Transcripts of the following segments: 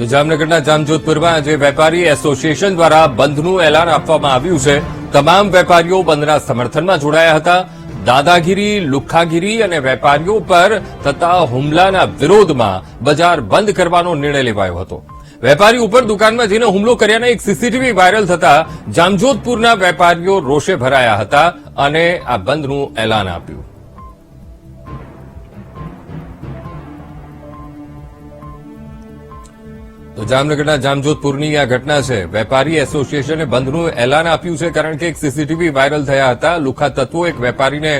તો જામનગરના જામજોધપુરમાં આજે વેપારી એસોસિએશન દ્વારા બંધનું એલાન આપવામાં આવ્યું છે. તમામ વેપારીઓ બંધના સમર્થનમાં જોડાયા હતા. દાદાગીરી, લુખ્ખાગીરી અને વેપારીઓ પર થતા હુમલાના વિરોધમાં બજાર બંધ કરવાનો નિર્ણય લેવાયો હતો. વેપારી ઉપર દુકાનમાં જઈને હુમલો કર્યાના એક સીસીટીવી વાયરલ થતા જામજોધપુરના વેપારીઓ રોષે ભરાયા હતા અને આ બંધનું એલાન આપ્યું. તો જામનગરના જામજોધપુરની આ ઘટના છે. વેપારી એસોસિએશને બંધનું એલાન આપ્યું છે કારણ કે એક સીસીટીવી વાયરલ થયા હતા. લુખા તત્વો એક વેપારીને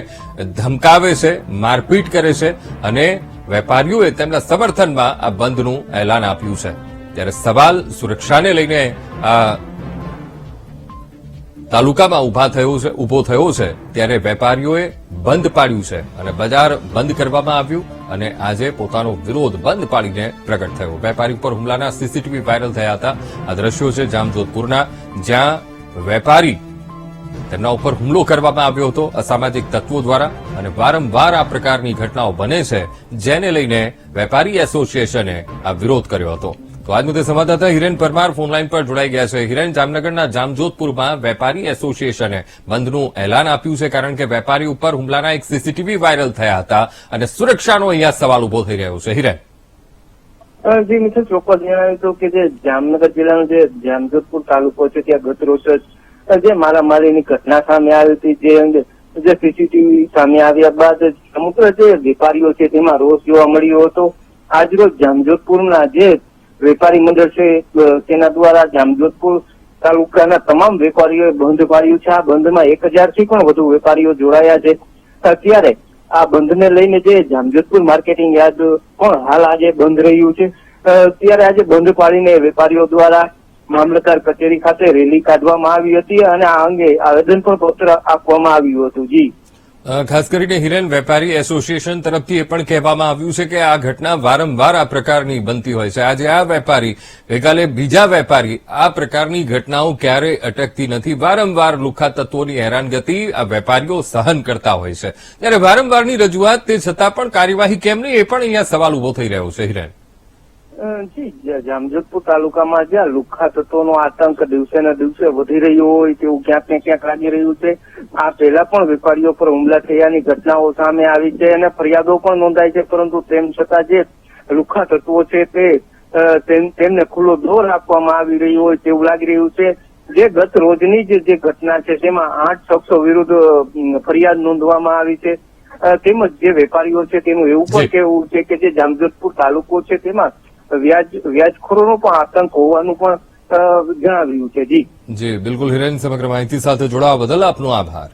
ધમકાવે છે, મારપીટ કરે છે અને વેપારીઓએ તેમના સમર્થનમાં આ બંધનું એલાન આપ્યું છે. ત્યારે સવાલ સુરક્ષાને લઈને આ તાલુકામાં ઊભા થયો છે ઊભો થયો છે, ત્યારે વેપારીઓએ બંધ પાડ્યું છે અને બજાર બંધ કરવામાં આવ્યું અને આજે પોતાનો વિરોધ બંધ પાડીને પ્રગટ થયો. વેપારી ઉપર હુમલાના સીસીટીવી વાયરલ થયા હતા. આ દ્રશ્યો છે જામજોધપુરના, જ્યાં વેપારી તેમના ઉપર હુમલો કરવામાં આવ્યો હતો અસામાજિક તત્વો દ્વારા અને વારંવાર આ પ્રકારની ઘટનાઓ બને છે, જેને લઈને વેપારી એસોસિએશને આ વિરોધ કર્યો હતો. તો આજ મુદ્દે સંવાદદાતા હિરેન પરમાર ફોનલાઈન પર જોડાઈ ગયા છે. હિરેન, જામનગરના જામજોધપુરમાં વેપારી એસોસિએશને બંધનું એલાન આપ્યું છે કારણ કે વેપારી ઉપર હુમલાના એક સીસીટીવી વાયરલ થયા હતા અને સુરક્ષાનો અહીંયા સવાલ ઊભો થઈ રહ્યો છે. હિરેન. જી મિત્ર ચોક્કસ જણાવ્યું હતું કે જે જામનગર જિલ્લાનો જે જામજોધપુર તાલુકો છે, ત્યાં ગત રોજ જ મારામારીની ઘટના સામે આવી હતી, જે અંગે જે સીસીટીવી સામે આવ્યા બાદ સમગ્ર જે વેપારીઓ છે, તેમાં રોષ જોવા મળ્યો હતો. આજરોજ જામજોધપુરના જે વેપારી મંડળ છે તેના દ્વારા જામજોધપુર તાલુકાના તમામ વેપારીઓએ બંધ પાડ્યું છે. આ બંધમાં એક હજારથી પણ વધુ વેપારીઓ જોડાયા છે. અત્યારે આ બંધને લઈને જે જામજોધપુર માર્કેટિંગ યાર્ડ પણ હાલ આજે બંધ રહ્યું છે. ત્યારે આજે બંધ પાડીને વેપારીઓ દ્વારા મામલતદાર કચેરી ખાતે રેલી કાઢવામાં આવી હતી અને આ અંગે આવેદન પણ પત્ર આપવામાં આવ્યું હતું. જી. ખાસ કરીને હિરેન વેપારી એસોસિએશન તરફથી એ પણ કહેવામાં આવ્યું છે કે આ ઘટના વારંવાર આ પ્રકારની બનતી હોય છે. આજે આ વેપારી, ગઈકાલે બીજા વેપારી આ પ્રકારની ઘટનાઓ ક્યારેય અટકતી નથી. વારંવાર લુખા તત્વોની હેરાનગતિ આ વેપારીઓ સહન કરતા હોય છે. ત્યારે વારંવારની રજૂઆત તે છતાં પણ કાર્યવાહી કેમ નહીં એ પણ અહીંયા સવાલ ઊભો થઈ રહ્યો છે, હિરેન. જી જામજોધપુર તાલુકામાં જ્યાં લુખ્ખા તત્વોનો આતંક દિવસે ને દિવસે વધી રહ્યો હોય તેવું ક્યાંક ને ક્યાંક લાગી રહ્યું છે. આ પહેલા પણ વેપારીઓ પર હુમલા થયાની ઘટનાઓ સામે આવી છે અને ફરિયાદો પણ નોંધાઈ છે પરંતુ તેમ છતાં જે લુખ્ખા તત્વો છે તે તેમ- તેમને ખુલ્લો દોર આપવામાં આવી રહ્યો હોય તેવું લાગી રહ્યું છે. જે ગત રોજની જ જે ઘટના છે તેમાં આઠ શખ્સો વિરુદ્ધ ફરિયાદ નોંધવામાં આવી છે. તેમજ જે વેપારીઓ છે તેનું એવું પણ કેવું છે કે જે જામજોધપુર તાલુકો છે તેમાં વ્યાજ, વ્યાજખોરોનો પણ આતંક હોવાનું પણ જણાવ્યું છે. જી. જી, બિલકુલ હિરેન, સમગ્ર માહિતી સાથે જોડાવા બદલ આપનો આભાર.